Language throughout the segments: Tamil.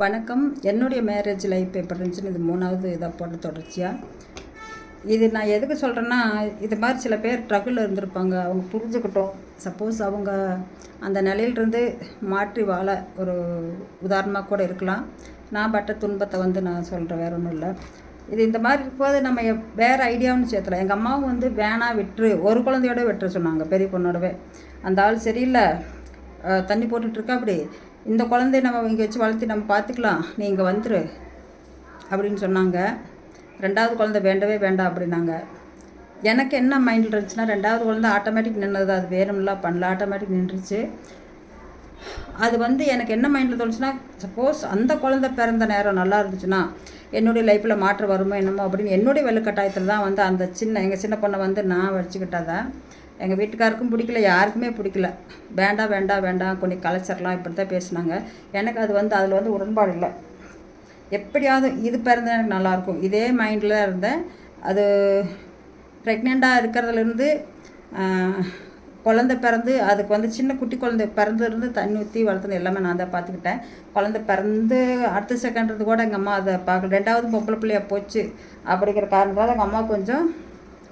வணக்கம். என்னுடைய மேரேஜ் லைஃப் எப்படி இருந்துச்சுன்னு இது மூணாவது இதாக போட்ட தொடர்ச்சியாக இது நான் எதுக்கு சொல்கிறேன்னா இது மாதிரி சில பேர் ட்ரகில் இருந்திருப்பாங்க. அவங்க புரிஞ்சுக்கிட்டோம். சப்போஸ் அவங்க அந்த நிலையிலிருந்து மாற்றி வாழ ஒரு உதாரணமாக கூட இருக்கலாம். நான் பட்ட துன்பத்தை வந்து நான் சொல்கிறேன் வேற ஒன்றும் இல்லை. இது இந்த மாதிரி இருக்கும்போது நம்ம வேறு ஐடியாவும் சேர்த்தலாம் எங்கள் அம்மாவும் வந்து வேணா விட்டுரு. ஒரு குழந்தையோட விட்டுற சொன்னாங்க பெரிய பொண்ணோடவே. அந்த ஆள் சரியில்லை. தண்ணி போட்டுட்ருக்கா? அப்படி. இந்த குழந்தைய நம்ம இங்கே வச்சு வளர்த்தி நம்ம பார்த்துக்கலாம் நீ இங்கே வந்துரு. அப்படின்னு சொன்னாங்க. ரெண்டாவது குழந்தை வேண்டவே வேண்டாம் அப்படின்னாங்க. எனக்கு என்ன மைண்டில் இருந்துச்சுன்னா ரெண்டாவது குழந்தை ஆட்டோமேட்டிக் நின்றது அது வேணும்லாம் பண்ணல. ஆட்டோமேட்டிக் நின்றுச்சு. அது வந்து எனக்கு என்ன மைண்டில் தோணுச்சுன்னா சப்போஸ் அந்த குழந்தை பிறந்த நேரம் நல்லா இருந்துச்சுன்னா என்னுடைய லைஃப்பில் மாற்றம் வருமோ என்னமோ அப்படின்னு என்னுடைய வெள்ளக்கட்டாயத்தில் தான் வந்து அந்த சின்ன எங்கள் சின்ன பொண்ணை வந்து நான் வச்சுக்கிட்டதை எங்கள் வீட்டுக்காருக்கும் பிடிக்கல யாருக்குமே பிடிக்கல. வேண்டாம் வேண்டாம் வேண்டாம் கொஞ்சம் கலைச்சிடலாம் இப்படி தான் பேசினாங்க. எனக்கு அது வந்து அதில் வந்து உடன்பாடு இல்லை. எப்படியாவது இது பிறந்த எனக்கு நல்லாயிருக்கும். இதே மைண்டில் இருந்தேன். அது ப்ரெக்னெண்ட்டாக இருக்கிறதுலேருந்து குழந்தை பிறந்து அதுக்கு வந்து சின்ன குட்டி குழந்தை பிறந்துருந்து தண்ணி ஊற்றி வளர்த்துனது எல்லாமே நான் தான் பார்த்துக்கிட்டேன். குழந்தை பிறந்து அடுத்த செகண்ட்றது கூட எங்கள் அம்மா அதை பார்க்கல. ரெண்டாவது பொம்பளை பிள்ளையாக போச்சு. அப்படிங்கிற காரணத்தால் எங்கள் அம்மா கொஞ்சம்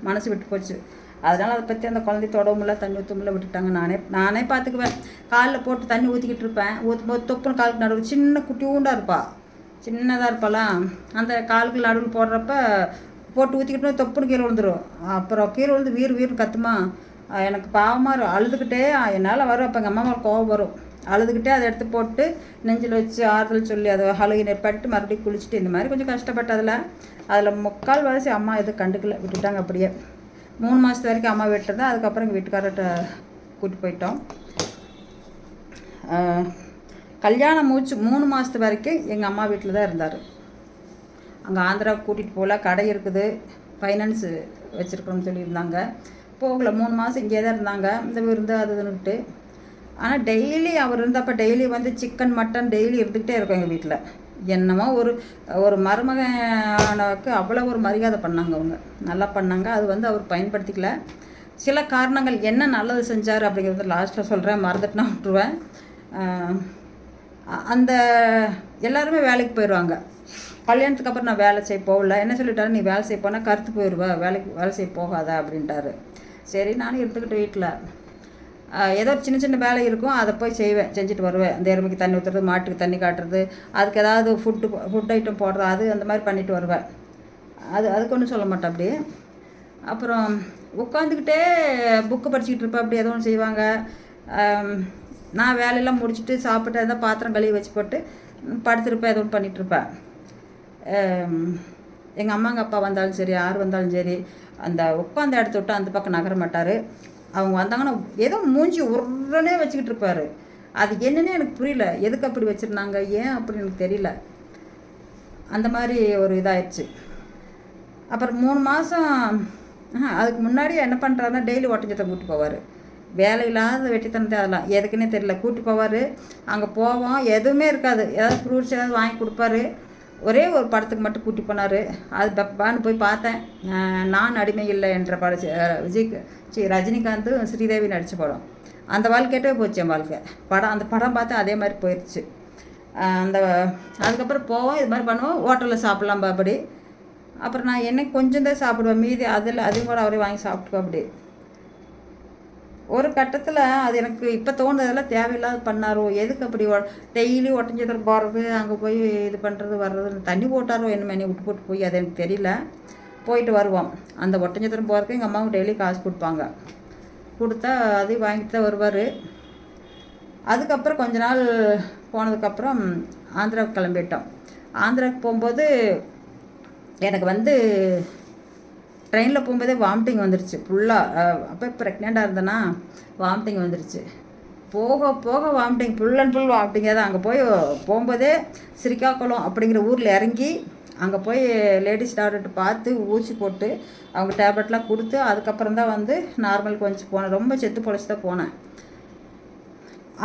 மனசு விட்டு போச்சு. அதனால் அதை பற்றி அந்த குழந்தை தொடவுமில்ல தண்ணி ஊற்றமுல்ல விட்டுட்டாங்க. நானே நானே பார்த்துக்குவேன் காலில் போட்டு தண்ணி ஊற்றிக்கிட்டு இருப்பேன். ஊற்றும் போது தொப்புன்னு காலுக்கு நடுவில் சின்ன குட்டி ஊண்டாக இருப்பா. சின்னதாக இருப்பாளாம் அந்த காலுக்கு நடுவில் போடுறப்ப போட்டு ஊற்றிக்கிட்டு தொப்புன்னு கீழே விழுந்துடும் அப்புறம் கீழே விழுந்து வீர் வீர் கத்துமா. எனக்கு பாவமாக இருக்கும் அழுதுகிட்டே என்னால் வரும். அப்போ எங்கள் அம்மா மேலே கோவம் வரும். அழுதுகிட்டே அதை எடுத்து போட்டு நெஞ்சில் வச்சு ஆறுதல் சொல்லி அதை அழுகி நெற்பட்டு மறுபடியும் குளிச்சுட்டு இந்த மாதிரி கொஞ்சம் கஷ்டப்பட்டதில் அதில் முக்கால் வாசி அம்மா எதுவும் கண்டுக்கல. விட்டுட்டாங்க அப்படியே. மூணு மாதத்து வரைக்கும் அம்மா வீட்டில் விட்டுருந்தேன் அதுக்கப்புறம் எங்கள் வீட்டுக்காரர்கிட்ட கூட்டி போயிட்டோம். கல்யாணம் மூச்சு மூணு மாதத்து வரைக்கும் எங்கள் அம்மா வீட்டில் தான் இருந்தார். அங்கே ஆந்திரா கூட்டிகிட்டு போகல கடை இருக்குது ஃபைனான்ஸு வச்சுருக்கோம்னு சொல்லியிருந்தாங்க. போகல மூணு மாதம் இங்கே தான் இருந்தாங்க. இந்த விருந்து அது இதுன்னுட்டு ஆனால் டெய்லி அவர் இருந்தப்போ டெய்லி வந்து சிக்கன் மட்டன் டெய்லி இருந்துக்கிட்டே இருக்கும் எங்கள் வீட்டில் என்னமோ ஒரு ஒரு மருமகனுக்கு அவ்வளோ ஒரு மரியாதை பண்ணாங்க அவங்க. நல்லா பண்ணாங்க. அது வந்து அவர் பயன்படுத்திக்கல. சில காரணங்கள் என்ன நல்லது செஞ்சார் அப்படிங்கிறத லாஸ்ட்டில் சொல்கிறேன் மறந்துட்டுனா விட்டுருவேன். அந்த எல்லாருமே வேலைக்கு போயிடுவாங்க கல்யாணத்துக்கு அப்புறம் நான் வேலை செய்ய போகல. என்ன சொல்லிட்டாரு? நீ வேலை செய்ய போனால் கருத்து போயிடுவா வேலைக்கு வேலை செய்ய போகாத அப்படின்ட்டாரு. சரி நானும் இருந்துக்கிட்டு வீட்டில் ஏதோ ஒரு சின்ன சின்ன வேலை இருக்கும் அதை போய் செய்வேன் செஞ்சுட்டு வருவேன். அந்த எருமைக்கு தண்ணி ஊற்றுறது மாட்டுக்கு தண்ணி காட்டுறது அதுக்கு ஏதாவது ஃபுட்டு ஃபுட் ஐட்டம் போடுறது அது அந்த மாதிரி பண்ணிட்டு வருவேன். அது அதுக்கு ஒன்றும் சொல்ல மாட்டேன் அப்படி அப்புறம் உட்காந்துக்கிட்டே புக்கு படிச்சுக்கிட்டு இருப்பேன் அப்படி ஏதோ ஒன்று செய்வாங்க. நான் வேலையெல்லாம் முடிச்சுட்டு சாப்பிட்டு எதாவது பாத்திரம் கழுவி வச்சு போட்டு படுத்திருப்பேன் ஏதோ ஒன்று பண்ணிகிட்ருப்பேன் எங்கள் அம்மாங்க அப்பா வந்தாலும் சரி யார் வந்தாலும் சரி அந்த உட்காந்த இடத்த விட்டு அந்த பக்கம் நகர மாட்டார். அவங்க வந்தாங்கன்னா ஏதோ மூஞ்சி உடனே வச்சுக்கிட்டு இருப்பார். அது என்னன்னே எனக்கு புரியல. எதுக்கு அப்படி வச்சுருந்தாங்க? ஏன் அப்படி எனக்கு தெரியல. அந்த மாதிரி ஒரு இதாயிடுச்சு. அப்புறம் மூணு மாதம் அதுக்கு முன்னாடி என்ன பண்ணுறாருன்னா டெய்லி ஒட்டஞ்சத்தை கூட்டி போவார். வேலையில்லாத வெட்டித்தனத்தை அதெல்லாம் எதுக்குன்னே தெரியல. கூட்டி போவார். அங்கே போவோம் எதுவுமே இருக்காது. ஏதாவது ஃப்ரூட்ஸ் ஏதாவது வாங்கி கொடுப்பாரு. ஒரே ஒரு படத்துக்கு மட்டும் கூட்டி போனார். அது பப்பான்னு போய் பார்த்தேன். நான் அடிமை இல்லை என்ற பட விஜய்க்கு சி ரஜினிகாந்தும் ஸ்ரீதேவி நடித்த படம். அந்த வாழ்க்கையிட்டே போச்சு என் வாழ்க்கை. படம் அந்த படம் பார்த்து அதே மாதிரி போயிடுச்சு அந்த அதுக்கப்புறம் போவோம் இது மாதிரி பண்ணுவோம் ஹோட்டலில் சாப்பிட்லாம் அப்படி. அப்புறம் நான் என்ன கொஞ்சம் தான் சாப்பிடுவேன் மீதி அதில் அதையும் கூட அவரே வாங்கி சாப்பிட்டுக்கோ அப்படி. ஒரு கட்டத்தில் அது எனக்கு இப்போ தோணுதெல்லாம் தேவையில்லாத பண்ணாரோ எதுக்கு அப்படி டெய்லி ஒட்டஞ்சத்தில் போகிறது அங்கே போய் இது பண்ணுறது வர்றது தண்ணி போட்டாரோ என்ன மேனே விட்டு போட்டு போய் அது எனக்கு தெரியல. போயிட்டு வருவோம். அந்த ஒட்டஞ்சத்திரம் போகிறதுக்கு எங்கள் அம்மாவுக்கு டெய்லி காசு கொடுப்பாங்க. கொடுத்தா அதையும் வாங்கிட்டு தான் வருவார். அதுக்கப்புறம் கொஞ்ச நாள் போனதுக்கப்புறம் ஆந்திராவுக்கு கிளம்பிட்டோம். ஆந்திராவுக்கு போகும்போது எனக்கு வந்து ட்ரெயினில் போகும்போதே வாமிட்டிங் வந்துருச்சு. ஃபுல்லாக அப்போ ப்ரெக்னெண்ட்டாக இருந்தேன்னா வாமிட்டிங் வந்துருச்சு. போக போக வாமிட்டிங் ஃபுல் அண்ட் ஃபுல் வாமிட்டிங்காக தான். அங்கே போய் போகும்போதே சிரிக்காக்குளம் அப்படிங்கிற ஊரில் இறங்கி அங்கே போய் லேடிஸ் டாக்டர்கிட்ட பார்த்து ஊசி போட்டு அவங்க டேப்லெட்லாம் கொடுத்து அதுக்கப்புறம் தான் வந்து நார்மலுக்கு வந்துச்சு போனேன். ரொம்ப செத்து பொழைச்சி தான் போனேன்.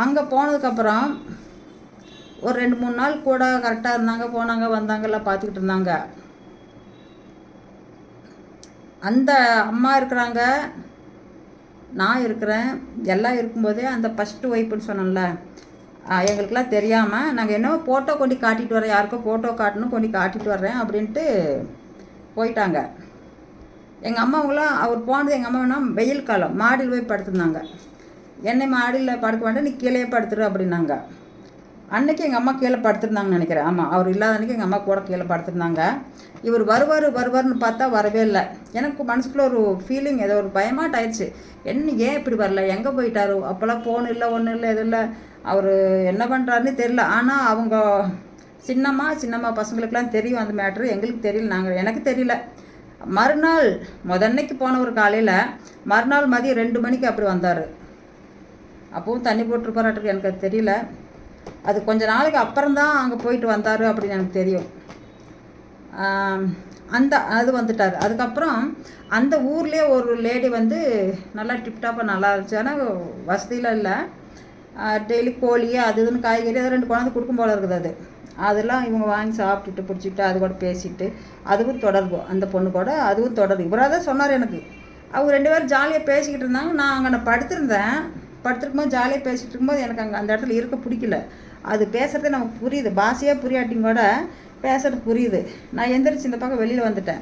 அங்கே போனதுக்கப்புறம் ஒரு ரெண்டு மூணு நாள் கூட கரெக்டாக இருந்தாங்க போனாங்க வந்தாங்கலாம் பார்த்துக்கிட்டு இருந்தாங்க. அந்த அம்மா இருக்கிறாங்க நான் இருக்கிறேன் எல்லாம் இருக்கும்போதே அந்த ஃபஸ்ட்டு ஒய்ஃப்னு சொன்னேன்ல. எங்களுக்கெல்லாம் தெரியாமல் நாங்கள் என்னவோ ஃபோட்டோ கொண்டு காட்டிட்டு வரேன் யாருக்கோ ஃபோட்டோ காட்டணும் கொண்டு காட்டிட்டு வர்றேன் அப்படின்ட்டு போயிட்டாங்க. எங்கள் அம்மாவங்களாம் அவர் போனது எங்கள் அம்மா வெயில் காலம். மாடியில் போய் படுத்திருந்தாங்க. என்னை மாடியில் படுக்க வேண்டாம் நீ கீழே படுத்துரு அப்படின்னாங்க. அன்னைக்கு எங்கள் அம்மா கீழே படுத்திருந்தாங்கன்னு நினைக்கிறேன். ஆமாம் அவர் இல்லாத அன்னைக்கு எங்கள் அம்மா கூட கீழே படுத்திருந்தாங்க. இவர் வருவார் வருவார்னு பார்த்தா வரவே இல்லை. எனக்கு மனசுக்குள்ளே ஒரு ஃபீலிங் ஏதோ ஒரு பயமாட்டாயிடுச்சு. என்ன ஏன் இப்படி வரல? எங்கே போயிட்டாரு? அப்போல்லாம் ஃபோன் இல்லை ஒன்றும் இல்லை எதுவும் இல்லை. அவர் என்ன பண்ணுறாருன்னு தெரில ஆனால் அவங்க சின்னம்மா சின்னம்மா பசங்களுக்கெலாம் தெரியும் அந்த மேட்ரு எங்களுக்கு தெரியல. நாங்கள் எனக்கு தெரியல. மறுநாள் முதன்னைக்கு போன ஒரு காலையில் மறுநாள் மதியம் ரெண்டு மணிக்கு அப்படி வந்தார். அப்பவும் தண்ணி போட்டிருப்பாராட்டுக்கு எனக்கு அது தெரியல. அது கொஞ்ச நாளைக்கு அப்புறம் தான் அங்கே போயிட்டு வந்தார் அப்படின்னு எனக்கு தெரியும். அந்த அது வந்துட்டார். அதுக்கப்புறம் அந்த ஊர்லேயே ஒரு லேடி வந்து நல்லா டிப்டாப்பாக நல்லா இருந்துச்சு. ஆனால் வசதியெலாம் இல்லை. டெய்லி கோழி அது இதுன்னு காய்கறி அது ரெண்டு குழந்தை கொடுக்கும் போல இருக்குது அது. அதெல்லாம் இவங்க வாங்கி சாப்பிட்டுட்டு பிடிச்சிட்டு அது கூட பேசிட்டு அதுவும் தொடர்பு. அந்த பொண்ணு கூட அதுவும் தொடர்பு. இவராக தான் சொன்னார் எனக்கு. அவங்க ரெண்டு பேரும் ஜாலியாக பேசிக்கிட்டு இருந்தாங்க. நான் அங்கே நான் படுத்திருந்தேன். படுத்திருக்கும்போது ஜாலியாக பேசிகிட்டு இருக்கும்போது எனக்கு அங்கே அந்த இடத்துல இருக்க பிடிக்கல. அது பேசுகிறது நமக்கு புரியுது. பாஷையே புரியாட்டியும் கூட பேசுறது புரியுது. நான் எந்திரிச்சு இந்த பக்கம் வெளியில் வந்துட்டேன்.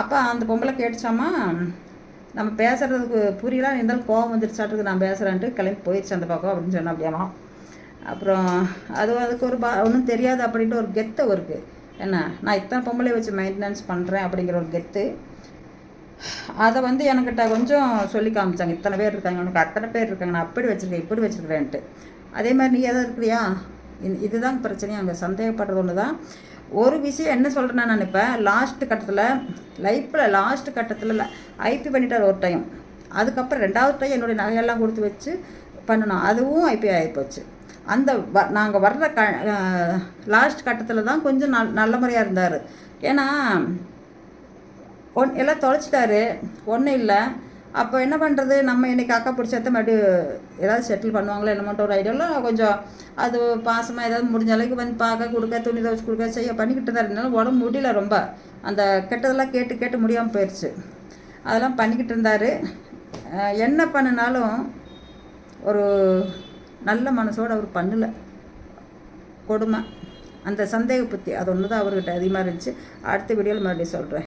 அப்போ அந்த பொம்பளை கேட்டுச்சாமா நம்ம பேசுகிறதுக்கு புரியல. இருந்தாலும் கோவம் வந்துருச்சாட்டுக்கு நான் பேசுகிறேன்ட்டு கிளம்பி போயிடுச்சு அந்த பக்கம் அப்படின்னு சொன்னா அப்படியாமா அப்புறம் அது அதுக்கு ஒரு பா ஒன்றும் தெரியாது அப்படின்ட்டு ஒரு கெத்து இருக்குது என்ன? நான் இத்தனை பொம்பளை வச்சு மெயின்டெனன்ஸ் பண்ணுறேன் அப்படிங்கிற ஒரு கெத்து. அதை வந்து என்கிட்ட கொஞ்சம் சொல்லி காமிச்சாங்க. இத்தனை பேர் இருக்காங்க உனக்கு அத்தனை பேர் இருக்காங்க நான் அப்படி வச்சுருக்கேன் இப்படி வச்சுருக்கிறேன்ட்டு. அதே மாதிரி நீ எதாவது இருக்கிறியா? இது- இதுதான் பிரச்சனையும் அங்கே சந்தேகப்படுறது ஒன்று தான் ஒரு விஷயம் என்ன சொல்கிறேன்னா நான் இப்போ லாஸ்ட் கட்டத்தில் லைஃப்பில் லாஸ்ட் கட்டத்தில் ஐபி பண்ணிட்டார் ஒரு டைம் அதுக்கப்புறம் ரெண்டாவது டைம் என்னுடைய நகையெல்லாம் கொடுத்து வச்சு பண்ணணும். அதுவும் ஐபி ஆகிப்போச்சு அந்த வ நாங்கள் வர்ற க லாஸ்ட் கட்டத்தில் தான் கொஞ்சம் நல் நல்ல முறையாக இருந்தார். ஏன்னா ஒன் எல்லாம் தொலைச்சிட்டாரு. ஒன்றும் இல்லை. அப்போ என்ன பண்ணுறது நம்ம இன்றைக்கி அக்கா பிடிச்சத மறுபடியும் ஏதாவது செட்டில் பண்ணுவாங்களோ என்னமோன்ற ஒரு ஐடியாவில் கொஞ்சம் அது பாசமாக ஏதாவது முடிஞ்ச அளவுக்கு வந்து பார்க்க கொடுக்க துணி துவச்சி கொடுக்க செய்ய பண்ணிக்கிட்டு தான் இருந்தாலும் உடம்பு முடியல ரொம்ப. அந்த கெட்டதெல்லாம் கேட்டு கேட்டு முடியாமல் போயிடுச்சு அதெல்லாம் பண்ணிக்கிட்டு இருந்தார். என்ன பண்ணினாலும் ஒரு நல்ல மனசோடு அவர் பண்ணலை. கொடுமை. அந்த சந்தேக புத்தி அது ஒன்று தான் அவர்கிட்ட அதிகமாக இருந்துச்சு. அடுத்த வீடியோவில் மறுபடியும் சொல்கிறேன்